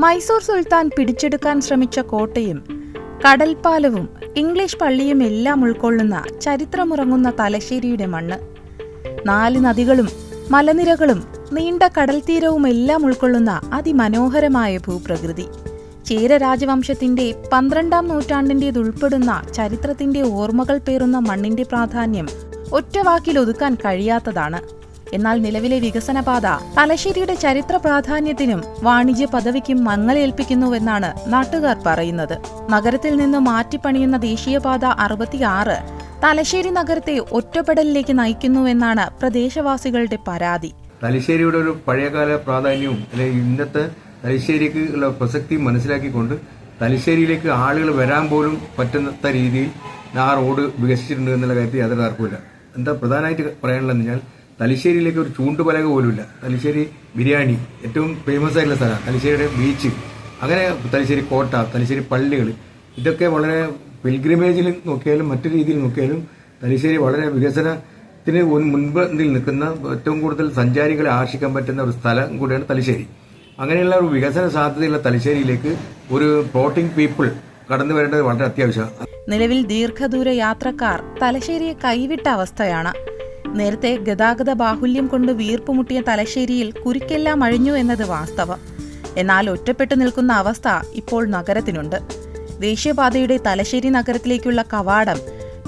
മൈസൂർ സുൽത്താൻ പിടിച്ചെടുക്കാൻ ശ്രമിച്ച കോട്ടയും കടൽപ്പാലവും ഇംഗ്ലീഷ് പള്ളിയും എല്ലാം ഉൾക്കൊള്ളുന്ന ചരിത്രമുറങ്ങുന്ന തലശ്ശേരിയുടെ മണ്ണ്. നാല് നദികളും മലനിരകളും നീണ്ട കടൽത്തീരവും എല്ലാം ഉൾക്കൊള്ളുന്ന അതിമനോഹരമായ ഭൂപ്രകൃതി. ചേര രാജവംശത്തിന്റെ പന്ത്രണ്ടാം നൂറ്റാണ്ടിന്റെതുൾപ്പെടുന്ന ചരിത്രത്തിന്റെ ഓർമ്മകൾ പേറുന്ന മണ്ണിന്റെ പ്രാധാന്യം ഒറ്റവാക്കിൽ ഒതുക്കാൻ കഴിയാത്തതാണ്. എന്നാൽ നിലവിലെ വികസനപാത തലശ്ശേരിയുടെ ചരിത്ര പ്രാധാന്യത്തിനും വാണിജ്യ പദവിക്കും മങ്ങലേൽപ്പിക്കുന്നുവെന്നാണ് നാട്ടുകാർ പറയുന്നത്. നഗരത്തിൽ നിന്ന് മാറ്റിപ്പണിയുന്ന ദേശീയപാത അറുപത്തിയാറ് തലശ്ശേരി നഗരത്തെ ഒറ്റപ്പെടലിലേക്ക് നയിക്കുന്നുവെന്നാണ് പ്രദേശവാസികളുടെ പരാതി. തലശ്ശേരിയുടെ ഒരു പഴയകാല പ്രാധാന്യവും അല്ലെങ്കിൽ ഇന്നത്തെ തലശ്ശേരിക്ക് ഉള്ള പ്രസക്തിയും മനസ്സിലാക്കിക്കൊണ്ട് തലശ്ശേരിയിലേക്ക് ആളുകൾ വരാൻ പോലും പറ്റുന്ന രീതിയിൽ ആ റോഡ് വികസിച്ചിട്ടുണ്ട് എന്നുള്ള കാര്യത്തിൽ യാതൊരു തർക്കമില്ല എന്താ പ്രധാനമായിട്ട് പറയാനുള്ളതെന്ന് വെച്ചാൽ തലശ്ശേരിയിലേക്ക് ഒരു ചൂണ്ടുപലക പോലുമില്ല. തലശ്ശേരി ബിരിയാണി ഏറ്റവും ഫേമസ് ആയിട്ടുള്ള സ്ഥലമാണ്. തലശ്ശേരിയുടെ ബീച്ച് അങ്ങനെ തലശ്ശേരി കോട്ട തലശ്ശേരി പള്ളികൾ ഇതൊക്കെ വളരെ പിൽഗ്രിമേജിൽ നോക്കിയാലും മറ്റു രീതിയിൽ നോക്കിയാലും തലശ്ശേരി വളരെ വികസനത്തിന് മുൻപന്തിൽ നിൽക്കുന്ന ഏറ്റവും കൂടുതൽ സഞ്ചാരികളെ ആകർഷിക്കാൻ പറ്റുന്ന ഒരു സ്ഥലം കൂടിയാണ് തലശ്ശേരി. അങ്ങനെയുള്ള ഒരു വികസന സാധ്യതയുള്ള തലശ്ശേരിയിലേക്ക് ഒരു ഫ്ലോട്ടിംഗ് പീപ്പിൾ കടന്നു വരേണ്ടത് വളരെ അത്യാവശ്യമാണ് നിലവിൽ ദീർഘദൂര യാത്രക്കാർ തലശ്ശേരിയെ കൈവിട്ട അവസ്ഥയാണ്. നേരത്തെ ഗതാഗത ബാഹുല്യം കൊണ്ട് വീർപ്പുമുട്ടിയ തലശ്ശേരിയിൽ കുരുക്കെല്ലാം അഴിഞ്ഞു എന്നത് വാസ്തവം. എന്നാൽ ഒറ്റപ്പെട്ടു നിൽക്കുന്ന അവസ്ഥ ഇപ്പോൾ നഗരത്തിനുണ്ട്. ദേശീയപാതയുടെ തലശ്ശേരി നഗരത്തിലേക്കുള്ള കവാടം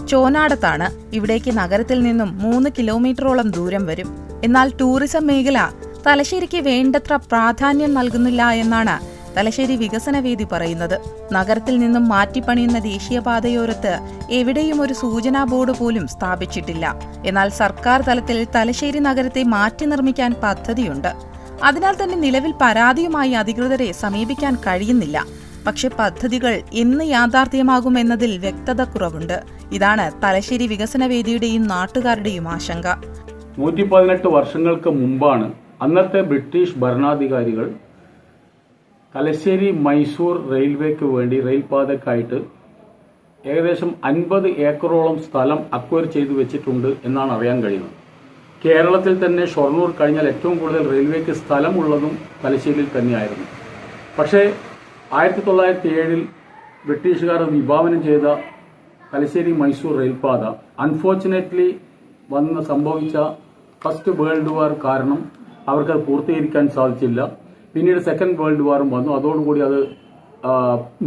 ചോനാടത്താണ്. ഇവിടേക്ക് നഗരത്തിൽ നിന്നും മൂന്ന് കിലോമീറ്ററോളം ദൂരം വരും. എന്നാൽ ടൂറിസം മേഖല തലശ്ശേരിക്ക് വേണ്ടത്ര പ്രാധാന്യം നൽകുന്നില്ല എന്നാണ് തലശ്ശേരി വികസന വേദി പറയുന്നത്. നഗരത്തിൽ നിന്നും മാറ്റിപ്പണിയുന്ന ദേശീയപാതയോരത്ത് എവിടെയും ഒരു സൂചനാ ബോർഡ് പോലും സ്ഥാപിച്ചിട്ടില്ല. എന്നാൽ സർക്കാർ തലത്തിൽ തലശ്ശേരി നഗരത്തെ മാറ്റി നിർമ്മിക്കാൻ പദ്ധതിയുണ്ട്. അതിനാൽ തന്നെ നിലവിൽ പരാതിയുമായി അധികൃതരെ സമീപിക്കാൻ കഴിയുന്നില്ല. പക്ഷെ പദ്ധതികൾ എന്ന് യാഥാർത്ഥ്യമാകും എന്നതിൽ വ്യക്തത കുറവുണ്ട്. ഇതാണ് തലശ്ശേരി വികസന വേദിയുടെയും നാട്ടുകാരുടെയും ആശങ്ക. നൂറ്റി പതിനെട്ട് വർഷങ്ങൾക്ക് മുമ്പാണ് അന്നത്തെ ബ്രിട്ടീഷ് ഭരണാധികാരികൾ തലശ്ശേരി മൈസൂർ റെയിൽവേക്ക് വേണ്ടി റെയിൽപാതക്കായിട്ട് ഏകദേശം അൻപത് ഏക്കറോളം സ്ഥലം അക്വയർ ചെയ്തു വെച്ചിട്ടുണ്ട് എന്നാണ് അറിയാൻ കഴിയുന്നത്. കേരളത്തിൽ തന്നെ ഷൊർണൂർ കഴിഞ്ഞാൽ ഏറ്റവും കൂടുതൽ റെയിൽവേക്ക് സ്ഥലമുള്ളതും തലശ്ശേരിയിൽ തന്നെയായിരുന്നു. പക്ഷേ ആയിരത്തി തൊള്ളായിരത്തി ഏഴിൽ ബ്രിട്ടീഷുകാർ വിഭാവനം ചെയ്ത തലശ്ശേരി മൈസൂർ റെയിൽപാത അൺഫോർച്ചുനേറ്റ്ലി വന്ന് സംഭവിച്ച ഫസ്റ്റ് വേൾഡ് വാർ കാരണം അവർക്കത് പൂർത്തീകരിക്കാൻ സാധിച്ചില്ല. പിന്നീട് സെക്കൻഡ് വേൾഡ് വാറും വന്നു. അതോടുകൂടി അത്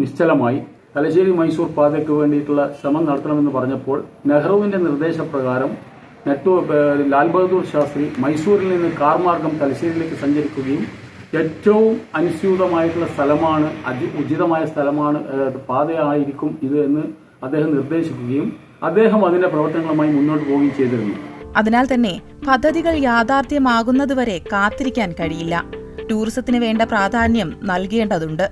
നിശ്ചലമായി. തലശ്ശേരി മൈസൂർ പാതയ്ക്ക് വേണ്ടിയിട്ടുള്ള ശ്രമം നടത്തണമെന്ന് പറഞ്ഞപ്പോൾ നെഹ്റുവിന്റെ നിർദ്ദേശപ്രകാരം നെറ്റു ലാൽ ബഹദൂർ ശാസ്ത്രി മൈസൂരിൽ നിന്ന് കാർ മാർഗം തലശ്ശേരിയിലേക്ക് സഞ്ചരിക്കുകയും ഏറ്റവും അനുസ്യൂതമായിട്ടുള്ള സ്ഥലമാണ് അതി ഉചിതമായ സ്ഥലമാണ് പാതയായിരിക്കും ഇത് എന്ന് അദ്ദേഹം നിർദ്ദേശിക്കുകയും അദ്ദേഹം അതിന്റെ പ്രവർത്തനങ്ങളുമായി മുന്നോട്ട് പോവുകയും ചെയ്തിരുന്നു. അതിനാൽ തന്നെ പദ്ധതികൾ യാഥാർത്ഥ്യമാകുന്നതുവരെ കാത്തിരിക്കാൻ കഴിയില്ല. ടൂറിസത്തിന് വേണ്ട പ്രാധാന്യം നൽകേണ്ടതുണ്ട്.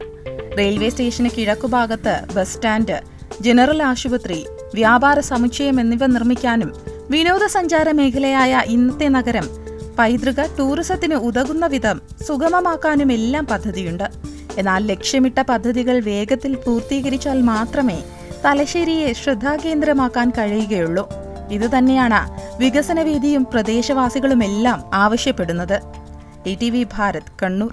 റെയിൽവേ സ്റ്റേഷന് കിഴക്കുഭാഗത്ത് ബസ് സ്റ്റാൻഡ് ജനറൽ ആശുപത്രി വ്യാപാര സമുച്ചയം എന്നിവ നിർമ്മിക്കാനും വിനോദസഞ്ചാര മേഖലയായ ഇന്നത്തെ നഗരം പൈതൃക ടൂറിസത്തിന് ഉതകുന്ന വിധം സുഗമമാക്കാനും എല്ലാം പദ്ധതിയുണ്ട്. എന്നാൽ ലക്ഷ്യമിട്ട പദ്ധതികൾ വേഗത്തിൽ പൂർത്തീകരിച്ചാൽ മാത്രമേ തലശ്ശേരിയെ ശ്രദ്ധാകേന്ദ്രമാക്കാൻ കഴിയുകയുള്ളൂ. ഇതുതന്നെയാണ് വികസനവേദിയും പ്രദേശവാസികളുമെല്ലാം ആവശ്യപ്പെടുന്നത്. E T V Bharat Kannur